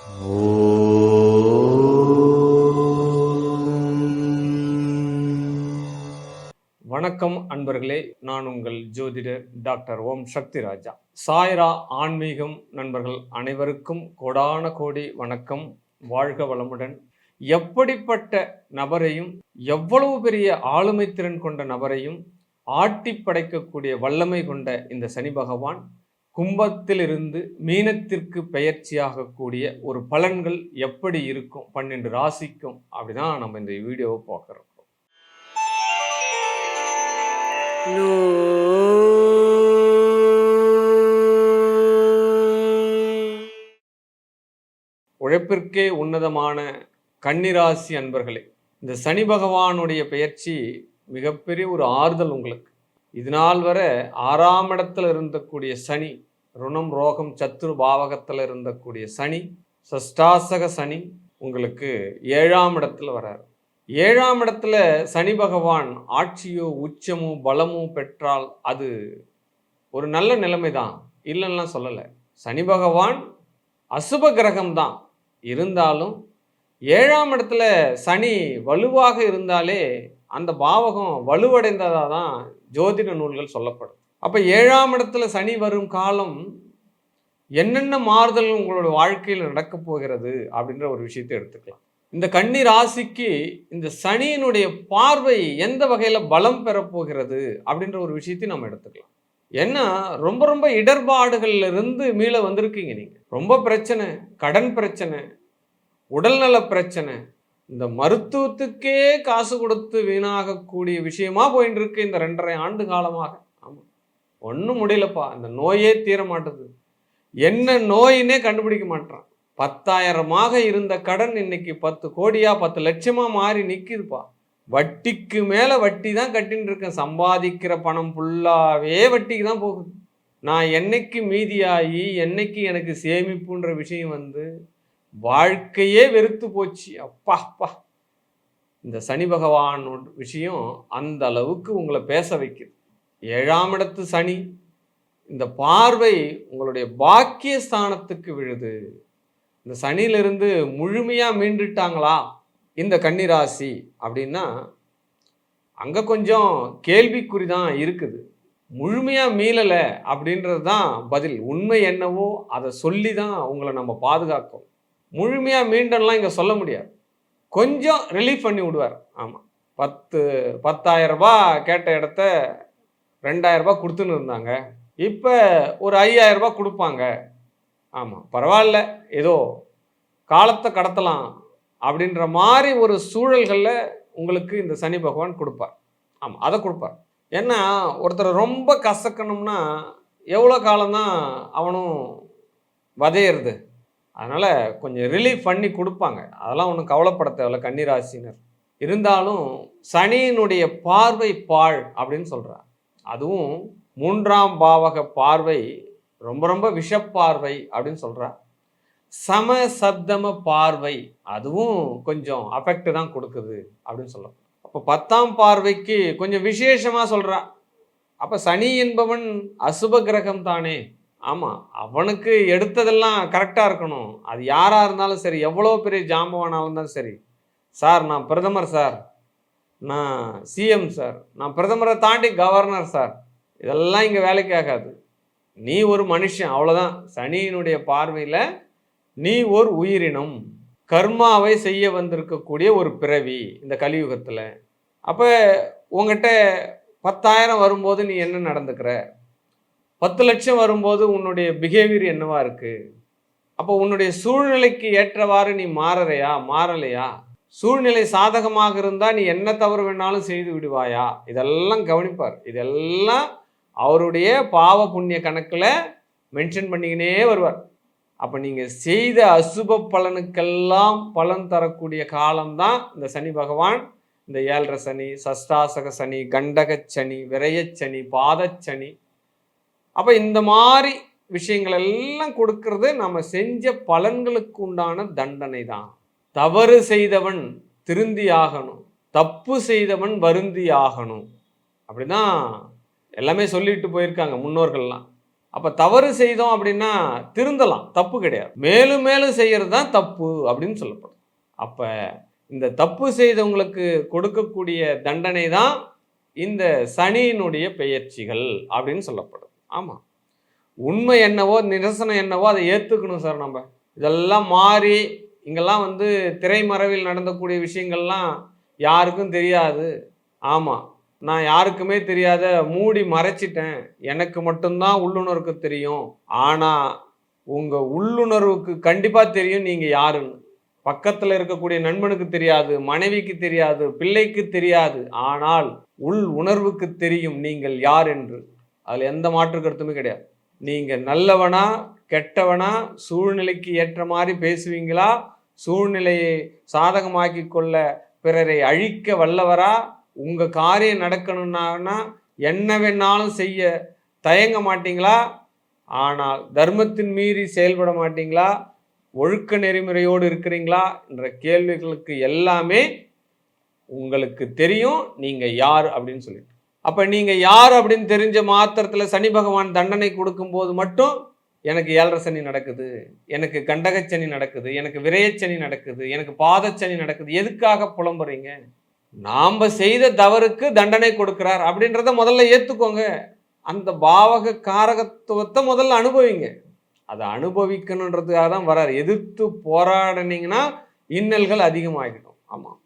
வணக்கம் அன்பர்களே நான் உங்கள் ஜோதிடர் டாக்டர் ஓம் சக்தி ராஜா. சாய்ரா ஆன்மீகம் நண்பர்கள் அனைவருக்கும் கோடான கோடி வணக்கம். வாழ்க வளமுடன். எப்படிப்பட்ட நபரையும் எவ்வளவு பெரிய ஆளுமை திறன் கொண்ட நபரையும் ஆட்டி படைக்கக்கூடிய வல்லமை கொண்ட இந்த சனி பகவான் கும்பத்திலிருந்து மீனத்திற்கு பெயர்ச்சியாகக்கூடிய ஒரு பலன்கள் எப்படி இருக்கும்? பன்னெண்டு ராசிக்கும் அப்படிதான் நம்ம இந்த வீடியோவை பார்க்குறோம். உழைப்பிற்கே உன்னதமான கன்னிராசி அன்பர்களே இந்த சனி பகவானுடைய பெயர்ச்சி மிகப்பெரிய ஒரு ஆறுதல் உங்களுக்கு. இது நாள் வரை ஆறாம் இடத்துல இருந்தக்கூடிய சனி ருணம் ரோகம் சத்துரு பாவகத்தில் இருந்தக்கூடிய சனி சஷ்டாசக சனி உங்களுக்கு ஏழாம் இடத்துல வராரு. ஏழாம் இடத்துல சனி பகவான் ஆட்சியோ உச்சமோ பலமோ பெற்றால் அது ஒரு நல்ல நிலைமை தான் இல்லைன்னா சொல்லலை. சனி பகவான் அசுப கிரகம் தான் இருந்தாலும் ஏழாம் இடத்துல சனி வலுவாக இருந்தாலே அந்த பாவகம் வலுவடைந்ததாக தான் ஜோதிட நூல்கள் சொல்லப்படும். அப்போ ஏழாம் இடத்துல சனி வரும் காலம் என்னென்ன மாறுதல் உங்களோட வாழ்க்கையில் நடக்கப் போகிறது அப்படின்ற ஒரு விஷயத்தை எடுத்துக்கலாம். இந்த கன்னி ராசிக்கு இந்த சனியினுடைய பார்வை எந்த வகையில் பலம் பெறப்போகிறது அப்படின்ற ஒரு விஷயத்தையும் நம்ம எடுத்துக்கலாம். ஏன்னா ரொம்ப ரொம்ப இடர்பாடுகள்ல இருந்து மீள வந்திருக்கீங்க நீங்கள் ரொம்ப பிரச்சனை கடன் பிரச்சனை உடல்நல பிரச்சனை இந்த மருத்துவத்துக்கே காசு கொடுத்து வீணாகக்கூடிய விஷயமா போயின்னு இருக்கு இந்த ரெண்டரை ஆண்டு காலமாக. ஒன்றும் முடியலப்பா. அந்த நோயே தீர மாட்டுது. என்ன நோயினே கண்டுபிடிக்க மாட்டான் பத்தாயிரமாக இருந்த கடன் இன்னைக்கு பத்து கோடியா பத்து லட்சமா மாறி நிற்கிதுப்பா வட்டிக்கு மேலே வட்டி தான் கட்டின்னு இருக்கேன் சம்பாதிக்கிற பணம் ஃபுல்லாகவே வட்டிக்கு தான் போகுது. நான் என்னைக்கு மீதியாகி என்னைக்கு எனக்கு சேமிப்புன்ற விஷயம் வந்து வாழ்க்கையே வெறுத்து போச்சு. அப்பா அப்பா. இந்த சனி பகவானோட விஷயம் அந்த அளவுக்கு உங்களை பேச வைக்குது. ஏழாம் இடத்து சனி. இந்த பார்வை உங்களுடைய பாக்கிய ஸ்தானத்துக்கு விழுது. இந்த சனியிலிருந்து முழுமையாக மீண்டுட்டாங்களா? இந்த கன்னிராசி அப்படின்னா அங்கே கொஞ்சம் கேள்விக்குறி தான் இருக்குது. முழுமையாக மீளலை அப்படின்றது தான் பதில். உண்மை என்னவோ அதை சொல்லி தான் உங்களை நம்ம பாதுகாக்கும். முழுமையாக மீண்டெல்லாம் இங்கே சொல்ல முடியாது. கொஞ்சம் ரிலீஃப் பண்ணி விடுவார். ஆமாம் பத்து பத்தாயிரம் ரூபாய் கேட்ட இடத்த ரெண்டாயிரம் ரூபாய் கொடுத்துன்னு இருந்தாங்க. இப்போ ஒரு ஐயாயிரரூபா கொடுப்பாங்க. ஆமாம் பரவாயில்ல. ஏதோ காலத்தை கடத்தலாம் அப்படின்ற மாதிரி ஒரு சூழல்களில் உங்களுக்கு இந்த சனி பகவான் கொடுப்பார். ஆமாம் அதை கொடுப்பார். ஏன்னா ஒருத்தர் ரொம்ப கசக்கணும்னா எவ்வளோ காலம்தான் அவனும் வதையிறது. அதனால் கொஞ்சம் ரிலீஃப் பண்ணி கொடுப்பாங்க. அதெல்லாம் ஒன்றும் கவலைப்பட தேவையில்ல கன்னிராசினர். இருந்தாலும் சனியினுடைய பார்வை பாழ் அப்படின்னு சொல்கிறார் அதுவும் மூன்றாம் பாவக பார்வை ரொம்ப ரொம்ப விஷப்பார்வை அப்படின்னு சொல்கிறார் சம சப்தம பார்வை அதுவும் கொஞ்சம் அஃபெக்ட் தான் கொடுக்குது அப்படின்னு சொல்லலாம் அப்போ பத்தாம் பார்வைக்கு கொஞ்சம் விசேஷமாக சொல்கிறா அப்போ சனி என்பவன் அசுப கிரகம் தானே. ஆமாம் அவனுக்கு எடுத்ததெல்லாம் கரெக்டாக இருக்கணும். அது யாராக இருந்தாலும் சரி எவ்வளோ பெரிய ஜாம்பவானாக இருந்தாலும் சரி. சார் நான் பிரதமர் சார். நான் சிஎம் சார். நான் பிரதமரை தாண்டி கவர்னர் சார். இதெல்லாம் இங்கே வேலைக்கு ஆகாது. நீ ஒரு மனுஷன் அவ்வளோதான் சனியினுடைய பார்வையில் நீ ஒரு உயிரினம். கர்மாவை செய்ய வந்திருக்கக்கூடிய ஒரு பிறவி இந்த கலியுகத்தில். அப்போ உங்ககிட்ட பத்தாயிரம் வரும்போது நீ என்ன நடந்துக்கிற? பத்து லட்சம் வரும்போது உன்னுடைய பிஹேவியர் என்னவா இருக்குது அப்போ உன்னுடைய சூழ்நிலைக்கு ஏற்றவாறு நீ மாறறையா? மாறலையா? சூழ்நிலை சாதகமாக இருந்தால் நீ என்ன தவறு வேணாலும் செய்து விடுவாயா? இதெல்லாம் கவனிப்பார். இதெல்லாம் அவருடைய பாவ புண்ணிய கணக்கில் மென்ஷன் பண்ணிக்கினே வருவார். அப்போ நீங்கள் செய்த அசுப பலனுக்கெல்லாம் பலன் தரக்கூடிய காலம்தான் இந்த சனி பகவான். இந்த ஏழரை சனி சஷ்டாசக சனி கண்டக சனி விரயச்சனி பாதச்சனி அப்போ இந்த மாதிரி விஷயங்கள் எல்லாம் கொடுக்கறது நம்ம செஞ்ச பலன்களுக்கு உண்டான தண்டனை தான் தவறு செய்தவன் திருந்தி ஆகணும் தப்பு செய்தவன் வருந்தி ஆகணும் அப்படிதான் எல்லாமே சொல்லிட்டு போயிருக்காங்க முன்னோர்கள்லாம். அப்போ தவறு செய்தோம் அப்படின்னா திருந்தலாம் தப்பு கிடையாது. மேலும் மேலும் செய்கிறது தான் தப்பு அப்படின்னு சொல்லப்படும். அப்போ இந்த தப்பு செய்தவங்களுக்கு கொடுக்கக்கூடிய தண்டனை தான் இந்த சனியினுடைய பெயர்ச்சிகள் அப்படின்னு சொல்லப்படும். ஆமாம் உண்மை என்னவோ நிரசனம் என்னவோ அதை ஏற்றுக்கணும் சார் நம்ம. இதெல்லாம் மாறி இங்கெல்லாம் வந்து திரைமறைவில் நடந்தக்கூடிய விஷயங்கள்லாம் யாருக்கும் தெரியாது. ஆமாம் நான் யாருக்குமே தெரியாத மூடி மறைச்சிட்டேன். எனக்கு மட்டும்தான் உள்ளுணர்வுக்கு தெரியும். ஆனால் உங்கள் உள்ளுணர்வுக்கு கண்டிப்பாக தெரியும் நீங்கள் யாருன்னு. பக்கத்தில் இருக்கக்கூடிய நண்பனுக்கு தெரியாது மனைவிக்கு தெரியாது பிள்ளைக்கு தெரியாது. ஆனால் உள் உணர்வுக்கு தெரியும் நீங்கள் யார் என்று. அதில் எந்த மாற்று கருத்துமே கிடையாது. நீங்கள் நல்லவனா கெட்டவனா சூழ்நிலைக்கு ஏற்ற மாதிரி பேசுவீங்களா? சூழ்நிலையை சாதகமாக்கி கொள்ள பிறரை அழிக்க வல்லவரா? உங்கள் காரியம் நடக்கணும்னா என்ன வேணாலும் செய்ய தயங்க மாட்டீங்களா? ஆனால் தர்மத்தின் மீறி செயல்பட மாட்டீங்களா? ஒழுக்க நெறிமுறையோடு இருக்கிறீங்களா? என்ற கேள்விகளுக்கு எல்லாமே உங்களுக்கு தெரியும். நீங்கள் யார் அப்படின்னு சொல்லிட்டு. அப்போ நீங்கள் யார் அப்படின்னு தெரிஞ்ச மாத்திரத்தில் சனி பகவான் தண்டனை கொடுக்கும்போது மட்டும் எனக்கு ஏழரை சனி நடக்குது எனக்கு கண்டகச்சனி நடக்குது எனக்கு விரயச்சனி நடக்குது எனக்கு பாதச்சனி நடக்குது எதுக்காக புலம்புறீங்க? நாம் செய்த தவறுக்கு தண்டனை கொடுக்கிறார் அப்படின்றத முதல்ல ஏற்றுக்கோங்க அந்த பாவக காரகத்துவத்தை முதல்ல அனுபவிங்க. அதை அனுபவிக்கணுன்றதுக்காக தான் வராரு. எதிர்த்து போராடினீங்கன்னா இன்னல்கள் அதிகமாகிடும். ஆமாம்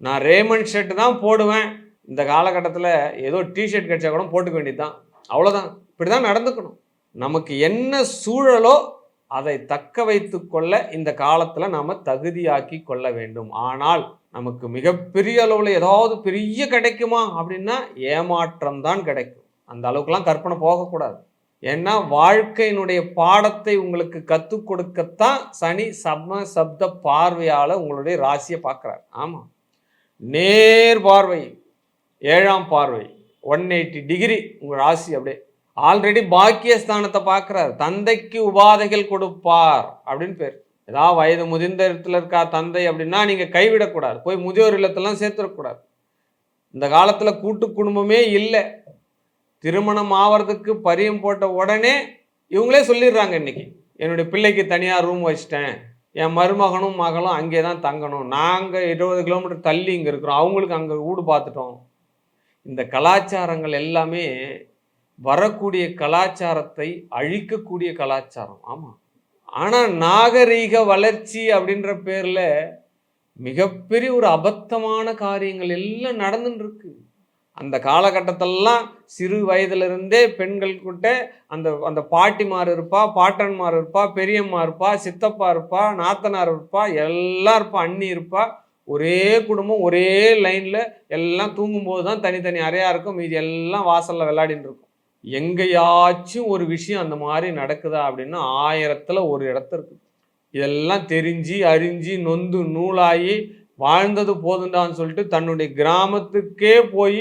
நான் ரேமண்ட் ஷர்ட் தான் போடுவேன். இந்த காலகட்டத்தில் ஏதோ டிஷர்ட் கிடைச்சா கூட போட்டுக்க வேண்டியது தான் அவ்வளோதான் இப்படி தான் நடந்துக்கணும். நமக்கு என்ன சூழலோ அதை தக்க வைத்து கொள்ள இந்த காலத்தில் நாம் தகுதியாக்கி கொள்ள வேண்டும். ஆனால் நமக்கு மிகப்பெரிய அளவில் ஏதாவது பெரிய கிடைக்குமா அப்படின்னா ஏமாற்றம் தான் கிடைக்கும். அந்த அளவுக்குலாம் கற்பனை போகக்கூடாது. ஏன்னா வாழ்க்கையினுடைய பாடத்தை உங்களுக்கு கற்றுக் கொடுக்கத்தான் சனி சம சப்த பார்வையால் உங்களுடைய ராசியை பார்க்குறார். ஆமாம் நேர் பார்வை ஏழாம் பார்வை ஒன் எயிட்டி டிகிரி உங்கள் ராசி அப்படியே. ஆல்ரெடி பாக்கியஸ்தானத்தை பார்க்குறார். தந்தைக்கு உபாதைகள் கொடுப்பார் அப்படின்னு பேர். ஏதாவது வயது முதிர்ந்த இடத்துல இருக்கா தந்தை அப்படின்னா நீங்கள் கைவிடக்கூடாது. போய் முதியோர் இல்லத்தெல்லாம் சேர்த்துடக்கூடாது இந்த காலத்தில் கூட்டு குடும்பமே இல்லை. திருமணம் ஆவறதுக்கு பரியம் போட்ட உடனே இவங்களே சொல்லிடுறாங்க இன்னைக்கு. என்னுடைய பிள்ளைக்கு தனியாக ரூம் வச்சிட்டேன். என் மருமகனும் மகளும் அங்கே தான் தங்கணும். நாங்கள் இருபது கிலோமீட்டர் தள்ளி இங்கே இருக்கிறோம். அவங்களுக்கு அங்கே வீடு பார்த்துட்டோம். இந்த கலாச்சாரங்கள் எல்லாமே வரக்கூடிய கலாச்சாரத்தை அழிக்கக்கூடிய கலாச்சாரம். ஆமாம் ஆனால் நாகரீக வளர்ச்சி அப்படின்ற பேரில் மிகப்பெரிய ஒரு அபத்தமான காரியங்கள் எல்லாம் நடந்துட்டுருக்கு அந்த காலகட்டத்திலலாம் சிறு வயதிலிருந்தே பெண்கள் கிட்ட அந்த அந்த பாட்டிமார் இருப்பா பாட்டன்மார் இருப்பா பெரியம்மா இருப்பா சித்தப்பா இருப்பா நாத்தனார் இருப்பா எல்லாம் இருப்பா அண்ணி இருப்பா. ஒரே குடும்பம் ஒரே லைனில் எல்லாம் தூங்கும்போது தான் தனித்தனி அறையாக இருக்கும். மீதி எல்லாம் வாசலில் விளையாடின்னு இருக்கும் எங்கேயாச்சும் ஒரு விஷயம் அந்த மாதிரி நடக்குதா அப்படின்னா ஆயிரத்தில் ஒரு இடத்த இருக்குது இதெல்லாம் தெரிஞ்சு அறிஞ்சு நொந்து நூலாகி வாழ்ந்தது போதுண்டான்னு சொல்லிட்டு தன்னுடைய கிராமத்துக்கே போய்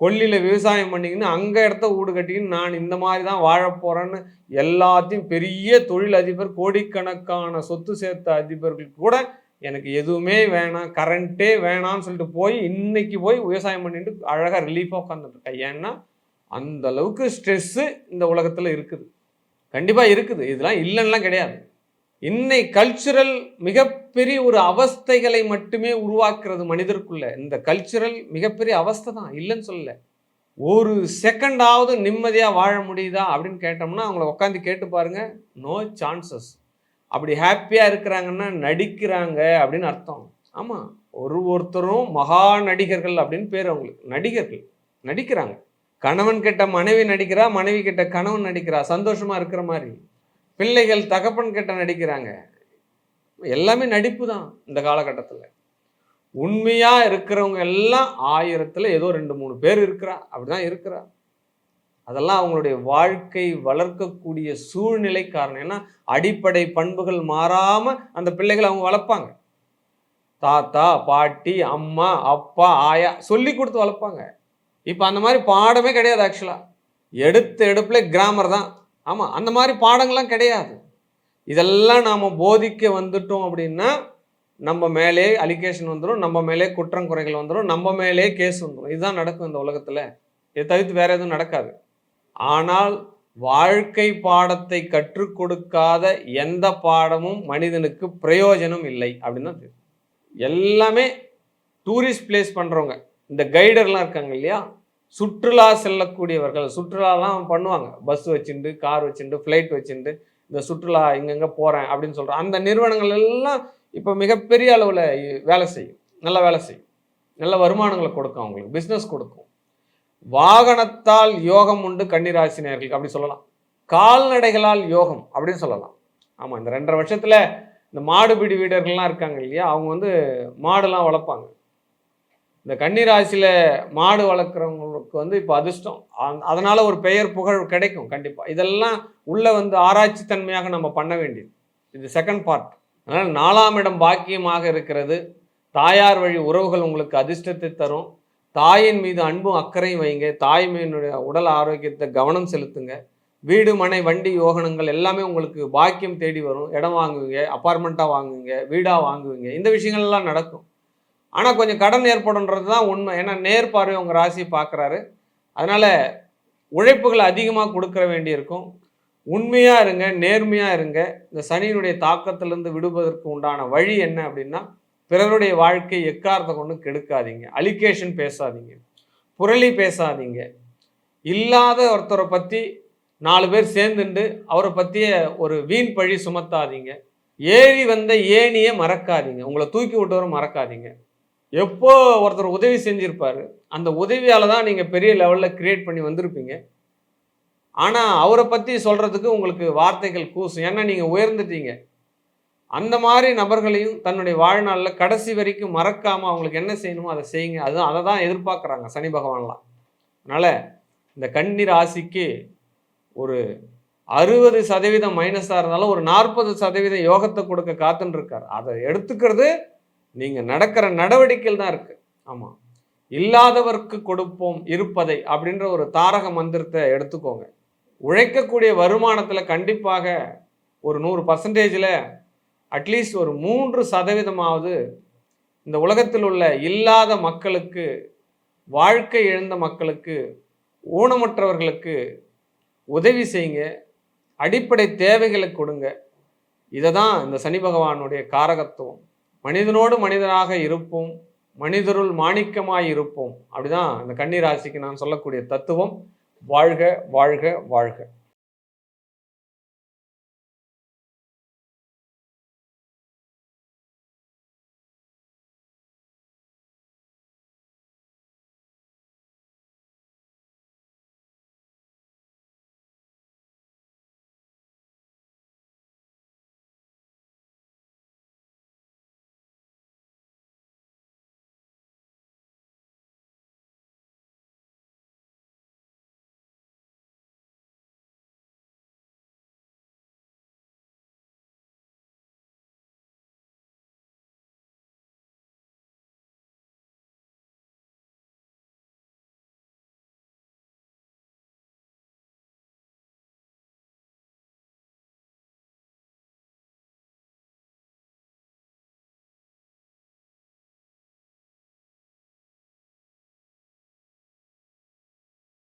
கொல்லியில் விவசாயம் பண்ணிக்கின்னு அங்கே இடத்த வீடு கட்டிக்கின்னு நான் இந்த மாதிரி தான் வாழ போகிறேன்னு எல்லாத்தையும் பெரிய தொழில் அதிபர் கோடிக்கணக்கான சொத்து சேர்த்த அதிபர்கள் கூட எனக்கு எதுவுமே வேணாம் கரண்ட்டே வேணாம்னு சொல்லிட்டு போய் இன்னைக்கு போய் விவசாயம் பண்ணிட்டு அழகாக ரிலீஃபாக உட்காந்துருக்கேன் ஏன்னா அந்த அளவுக்கு ஸ்ட்ரெஸ்ஸு இந்த உலகத்தில் இருக்குது. கண்டிப்பாக இருக்குது. இதெல்லாம் இல்லைன்னா கிடையாது. இன்னை கல்ச்சுரல் மிகப்பெரிய ஒரு அவஸ்தைகளை மட்டுமே உருவாக்குறது மனிதருக்குள்ள. இந்த கல்ச்சுரல் மிகப்பெரிய அவஸ்தை தான். இல்லைன்னு சொல்லல. ஒரு செகண்டாவது நிம்மதியாக வாழ முடியுதா அப்படின்னு கேட்டோம்னா அவங்கள உட்காந்து கேட்டு பாருங்க நோ சான்சஸ் அப்படி ஹாப்பியாக இருக்கிறாங்கன்னா நடிக்கிறாங்க அப்படின்னு அர்த்தம். ஆமாம் ஒரு ஒருத்தரும் மகா நடிகர்கள் அப்படின்னு பேர் அவங்களுக்கு. நடிகர்கள். நடிக்கிறாங்க. கணவன் கிட்ட மனைவி நடிக்கிறா மனைவி கிட்ட கணவன் நடிக்கிறா சந்தோஷமா இருக்கிற மாதிரி. பிள்ளைகள் தகப்பன் கிட்ட நடிக்கிறாங்க. எல்லாமே நடிப்பு தான் இந்த காலகட்டத்தில். உண்மையாக இருக்கிறவங்க எல்லாம் ஆயிரத்தில் ஏதோ ரெண்டு மூணு பேர் இருக்கிறா அப்படிதான் இருக்கிறா. அதெல்லாம் அவங்களுடைய வாழ்க்கை வளர்க்கக்கூடிய சூழ்நிலை காரணம். ஏன்னா அடிப்படை பண்புகள் மாறாமல் அந்த பிள்ளைகளை அவங்க வளர்ப்பாங்க. தாத்தா பாட்டி அம்மா அப்பா ஆயா சொல்லி கொடுத்து வளர்ப்பாங்க. இப்போ அந்த மாதிரி பாடமே கிடையாது ஆக்சுவலாக எடுத்த எடுப்பில் கிராமர் தான். ஆமாம் அந்த மாதிரி பாடங்கள்லாம் கிடையாது. இதெல்லாம் நாம் போதிக்க வந்துட்டோம் அப்படின்னா நம்ம மேலே அலிகேஷன் வந்துடும் நம்ம மேலே குற்றம் குறைகள் வந்துடும் நம்ம மேலே கேஸ் வந்துடும் இதுதான் நடக்கும் இந்த உலகத்தில். இதை தவிர்த்து வேறு எதுவும் நடக்காது. ஆனால் வாழ்க்கை பாடத்தை கற்றுக் கொடுக்காத எந்த பாடமும் மனிதனுக்கு பிரயோஜனம் இல்லை அப்படின்னு தான் தெரியும். எல்லாமே டூரிஸ்ட் பிளேஸ் பண்ணுறவங்க இந்த கைடர்லாம் இருக்காங்க இல்லையா? சுற்றுலா செல்லக்கூடியவர்கள் சுற்றுலாலாம் பண்ணுவாங்க. பஸ் வச்சுட்டு கார் வச்சுட்டு ஃப்ளைட் வச்சுட்டு இந்த சுற்றுலா இங்கங்கே போகிறேன் அப்படின்னு சொல்கிறேன் அந்த நிறுவனங்கள் எல்லாம் இப்போ மிகப்பெரிய அளவில் வேலை செய்யும். நல்ல வேலை செய்யும். நல்ல வருமானங்களை கொடுக்கும் அவங்களுக்கு. பிஸ்னஸ் கொடுக்கும். வாகனத்தால் யோகம் உண்டு கன்னிராசினியர்களுக்கு அப்படி சொல்லலாம். கால்நடைகளால் யோகம் அப்படின்னு சொல்லலாம். ஆமாம் இந்த ரெண்டரை வருஷத்தில் இந்த மாடுபிடி வீடர்கள்லாம் இருக்காங்க இல்லையா? அவங்க வந்து மாடுலாம் வளர்ப்பாங்க. இந்த கன்னிராசியில் மாடு வளர்க்குறவங்களுக்கு வந்து இப்போ அதிர்ஷ்டம். அதனால் ஒரு பெயர் புகழ் கிடைக்கும் கண்டிப்பாக இதெல்லாம் உள்ளே வந்து ஆராய்ச்சி தன்மையாக நம்ம பண்ண வேண்டியது. இது செகண்ட் பார்ட் அதனால் நாலாம் இடம் பாக்கியமாக இருக்கிறது. தாயார் வழி உறவுகள் உங்களுக்கு அதிர்ஷ்டத்தை தரும். தாயின் மீது அன்பும் அக்கறையும் வைங்க. தாய்மையினுடைய உடல் ஆரோக்கியத்தை கவனம் செலுத்துங்க. வீடு மனை வண்டி யோகனங்கள் எல்லாமே உங்களுக்கு பாக்கியம் தேடி வரும். இடம் வாங்குவீங்க அப்பார்ட்மெண்ட்டாக வாங்குவீங்க வீடாக வாங்குவீங்க. இந்த விஷயங்கள்லாம் நடக்கும். ஆனால் கொஞ்சம் கடன் ஏற்படுன்றது தான் உண்மை. ஏன்னா நேர் பார்வை உங்கள் ராசி பார்க்குறாரு. அதனால் உழைப்புகள் அதிகமாக கொடுக்கற வேண்டியிருக்கும். உண்மையாக இருங்க நேர்மையாக இருங்க. இந்த சனியினுடைய தாக்கத்திலிருந்து விடுவதற்கு உண்டான வழி என்ன அப்படின்னா பிறருடைய வாழ்க்கை எக்காரத்தை கொண்டு கெடுக்காதீங்க. அலிகேஷன் பேசாதீங்க. புரளி பேசாதீங்க. இல்லாத ஒருத்தரை பற்றி நாலு பேர் சேர்ந்துண்டு அவரை பற்றிய ஒரு வீண் பழி சுமத்தாதீங்க. ஏறி வந்த ஏணியை மறக்காதீங்க. உங்களை தூக்கி விட்டவரை மறக்காதீங்க. எப்போ ஒருத்தர் உதவி செஞ்சுருப்பார் அந்த உதவியால் தான் நீங்கள் பெரிய லெவலில் க்ரியேட் பண்ணி வந்திருப்பீங்க. ஆனால் அவரை பற்றி சொல்கிறதுக்கு உங்களுக்கு வார்த்தைகள் கூசும். ஏன்னா நீங்கள் உயர்ந்துட்டீங்க. அந்த மாதிரி நபர்களையும் தன்னுடைய வாழ்நாளில் கடைசி வரைக்கும் மறக்காமல் அவங்களுக்கு என்ன செய்யணுமோ அதை செய்யுங்க. அதுதான் அதை தான் எதிர்பார்க்குறாங்க சனி பகவான்லாம். அதனால் இந்த கன்னி ராசிக்கு ஒரு அறுபது சதவீதம் மைனஸாக இருந்தாலும் ஒரு நாற்பது சதவீதம் யோகத்தை கொடுக்க காத்துன்னு இருக்கார். அதை எடுத்துக்கிறது நீங்கள் நடக்கிற நடவடிக்கையில் தான் இருக்குது ஆமாம் இல்லாதவர்க்கு கொடுப்போம் இருப்பதை அப்படின்ற ஒரு தாரக மந்திரத்தை எடுத்துக்கோங்க. உழைக்கக்கூடிய வருமானத்தில் கண்டிப்பாக ஒரு நூறு பர்சன்டேஜில் அட்லீஸ்ட் ஒரு மூன்று சதவீதமாவது இந்த உலகத்தில் உள்ள இல்லாத மக்களுக்கு வாழ்க்கை இழந்த மக்களுக்கு ஊனமற்றவர்களுக்கு உதவி செய்யுங்க. அடிப்படை தேவைகளை கொடுங்க. இதை தான் இந்த சனி பகவானுடைய காரகத்துவம். மனிதனோடு மனிதனாக இருப்போம் மனிதருள் மாணிக்கமாய் இருப்போம். அப்படிதான் இந்த கன்னி ராசிக்கு நான் சொல்லக்கூடிய தத்துவம். வாழ்க வாழ்க வாழ்க.